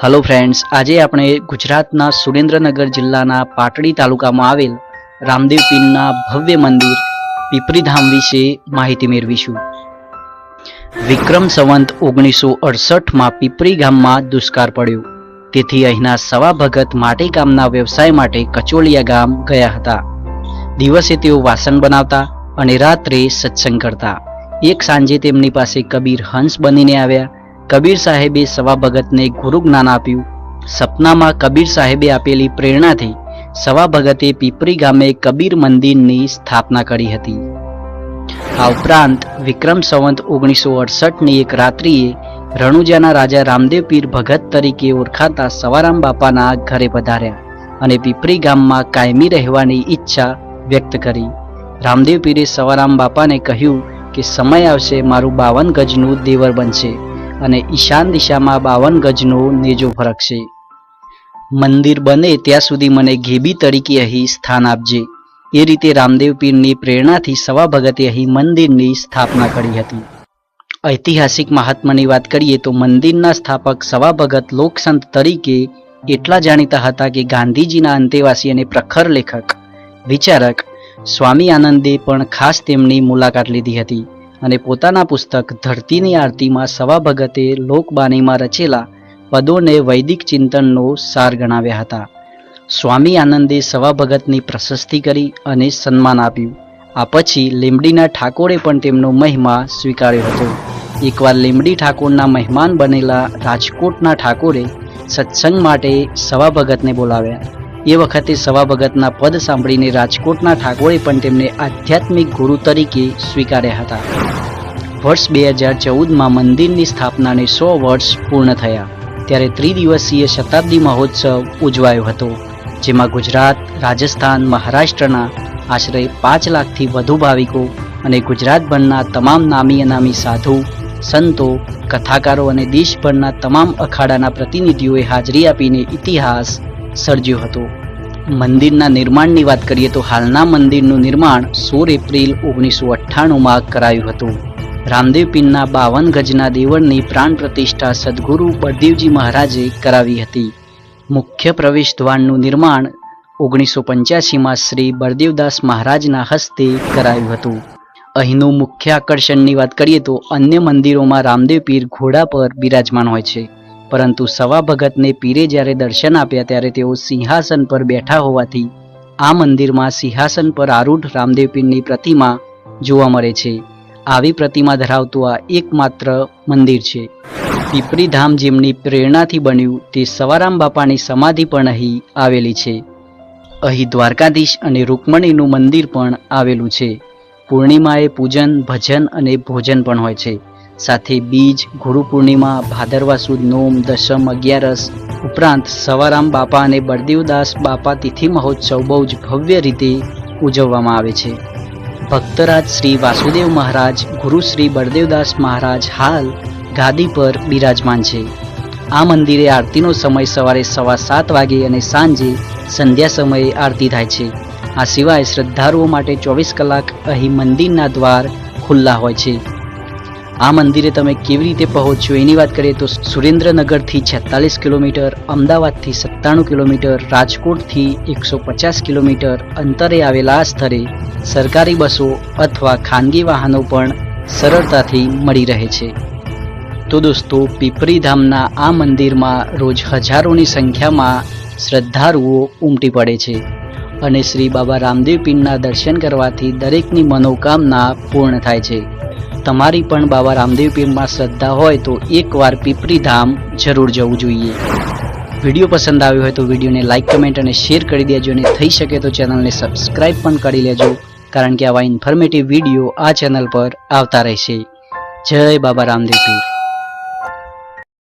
Hello friends આજે આપણે ગુજરાતના સુરેન્દ્રનગર જિલ્લાના પાટડી તાલુકામાં આવેલ રામદેવ પીરના ભવ્ય મંદિર પીપરીધામ વિશે માહિતી મેળવીશું. વિક્રમ સંવંત ઓગણીસો અડસઠમાં પીપરી ગામમાં દુષ્કાળ પડ્યો. તેથી અહીંના સવા ભગત માટી કામના વ્યવસાય માટે કચોલિયા ગામ ગયા હતા. દિવસે તેઓ વાસણ બનાવતા અને રાત્રે સત્સંગ કરતા. એક સાંજે તેમની પાસે કબીર હંસ બનીને આવ્યા. કબીર સાહેબે સવા ભગતને ગુરુ જ્ઞાન આપ્યું. સપનામાં કબીર સાહેબે આપેલી પ્રેરણાથી સવા ભગતે પીપરી ગામે કબીર મંદિરની સ્થાપના કરી હતી. આ ઉપરાંત વિક્રમ સંવંત ઓગણીસો અડસઠની એક રાત્રિએ રણુજાના રાજા રામદેવ પીર ભગત તરીકે ઓળખાતા સવારામ બાપાના ઘરે પધાર્યા અને પીપરી ગામમાં કાયમી રહેવાની ઈચ્છા વ્યક્ત કરી. રામદેવ પીરે સવારામ બાપાને કહ્યું કે સમય આવશે, મારું બાવન ગજનું દેવર બનશે. અને ઈશાન દિશામાં બાવન ગજનો નેજો ફરકશે મંદિર બને ત્યાં સુધી મને ઘેબી તરીકે અહીં સ્થાન આપજે. એ રીતે રામદેવ પીરની પ્રેરણાથી સવા ભગતે અહીં મંદિરની સ્થાપના કરી હતી. ઐતિહાસિક મહાત્માની વાત કરીએ તો મંદિરના સ્થાપક સવા ભગત લોકસંત તરીકે એટલા જાણીતા હતા કે ગાંધીજીના અંતેવાસી અને પ્રખર લેખક, વિચારક સ્વામી આનંદે પણ ખાસ તેમની મુલાકાત લીધી હતી. અને પોતાના પુસ્તક ધરતીની આરતીમાં સવા ભગતે લોકબાણીમાં રચેલા પદોને વૈદિક ચિંતનનો સાર ગણાવ્યા હતા. સ્વામી આનંદે સવા ભગતની પ્રશસ્તિ કરી અને સન્માન આપ્યું. આ પછી લીમડીના ઠાકોરે પણ તેમનો મહિમા સ્વીકાર્યો હતો. એકવાર લીમડી ઠાકોરના મહેમાન બનેલા રાજકોટના ઠાકોરે સત્સંગ માટે સવા ભગતને બોલાવ્યા. એ વખતે સવા ભગતના પદ સાંભળીને રાજકોટના ઠાકોરે પણ તેમને આધ્યાત્મિક ગુરુ તરીકે સ્વીકાર્યા હતા. વર્ષ બે હજાર ચૌદમાં મંદિરની સ્થાપનાને સો વર્ષ પૂર્ણ થયા. ત્યારે ત્રિદિવસીય શતાબ્દી મહોત્સવ ઉજવાયો હતો, જેમાં ગુજરાત, રાજસ્થાન, મહારાષ્ટ્રના આશરે પાંચ લાખથી વધુ ભાવિકો અને ગુજરાતભરના તમામ નામી અનામી સાધુ, સંતો, કથાકારો અને દેશભરના તમામ અખાડાના પ્રતિનિધિઓએ હાજરી આપીને ઇતિહાસ સર્જ્યો હતું. મંદિરના નિર્માણની વાત કરીએ તો હાલના મંદિરનું નિર્માણ સોળ એપ્રિલ ઓગણીસો અઠ્ઠાણુંમાં કરાયું હતું. રામદેવ પીરના બાવન ગજના દેવળની પ્રાણ પ્રતિષ્ઠા સદગુરુ બળદેવજી મહારાજે કરાવી હતી. મુખ્ય પ્રવેશ દ્વારનું નિર્માણ ઓગણીસો પંચ્યાસીમાં શ્રી બળદેવદાસ મહારાજના હસ્તે કરાયું હતું. અહીંનું મુખ્ય આકર્ષણની વાત કરીએ તો અન્ય મંદિરોમાં રામદેવ પીર ઘોડા પર બિરાજમાન હોય છે. પરંતુ સવા ભગતને પીરે જ્યારે દર્શન આપ્યા ત્યારે તેઓ સિંહાસન પર બેઠા હોવાથી આ મંદિરમાં સિંહાસન પર આરૂઢ રામદેવ પીરની પ્રતિમા જોવા મળે છે. આવી પ્રતિમા ધરાવતું આ એકમાત્ર મંદિર છે. પીપરી ધામ જેમની પ્રેરણાથી બન્યું તે સવારામ બાપાની સમાધિ પણ અહીં આવેલી છે. અહીં દ્વારકાધીશ અને રૂકમણીનું મંદિર પણ આવેલું છે. પૂર્ણિમાએ પૂજન, ભજન અને ભોજન પણ હોય છે. સાથે બીજ, ગુરુ પૂર્ણિમા, ભાદરવા સુદ, નોમ, દશમ, અગિયારસ ઉપરાંત સવારામ બાપા અને બળદેવદાસ બાપા તિથિ મહોત્સવ બહુ જ ભવ્ય રીતે ઉજવવામાં આવે છે. ભક્તરાજ શ્રી વાસુદેવ મહારાજ, ગુરુ શ્રી બળદેવદાસ મહારાજ હાલ ગાદી પર બિરાજમાન છે. આ મંદિરે આરતીનો સમય સવારે સવા સાત વાગે અને સાંજે સંધ્યા સમયે આરતી થાય છે. આ સિવાય શ્રદ્ધાળુઓ માટે ચોવીસ કલાક અહીં મંદિરના દ્વાર ખુલ્લા હોય છે. આ મંદિરે તમે કેવી રીતે પહોંચશો એની વાત કરીએ તો સુરેન્દ્રનગરથી છેતાલીસ કિલોમીટર, અમદાવાદથી સત્તાણું કિલોમીટર, રાજકોટથી એકસો પચાસ કિલોમીટર અંતરે આવેલા આ સ્થળે સરકારી બસો અથવા ખાનગી વાહનો પણ સરળતાથી મળી રહે છે. તો દોસ્તો પીપરી ધામના આ મંદિરમાં રોજ હજારોની સંખ્યામાં શ્રદ્ધાળુઓ ઉમટી પડે છે અને શ્રી બાબા રામદેવ પીરના દર્શન કરવાથી દરેકની મનોકામના પૂર્ણ થાય છે. તમારી પણ બાબા રામદેવ પીરમાં શ્રદ્ધા હોય તો એકવાર પીપરી ધામ જરૂર જવું જોઈએ. વીડિયો પસંદ આવ્યો હોય તો વિડીયોને લાઇક કમેન્ટ અને શેર કરી દેજો અને થઈ શકે તો ચેનલને સબસ્ક્રાઇબ પણ કરી લેજો, કારણ કે આવા ઇન્ફોર્મેટિવ વીડિયો આ ચેનલ પર આવતા રહેશે. જય બાબા રામદેવ પીર.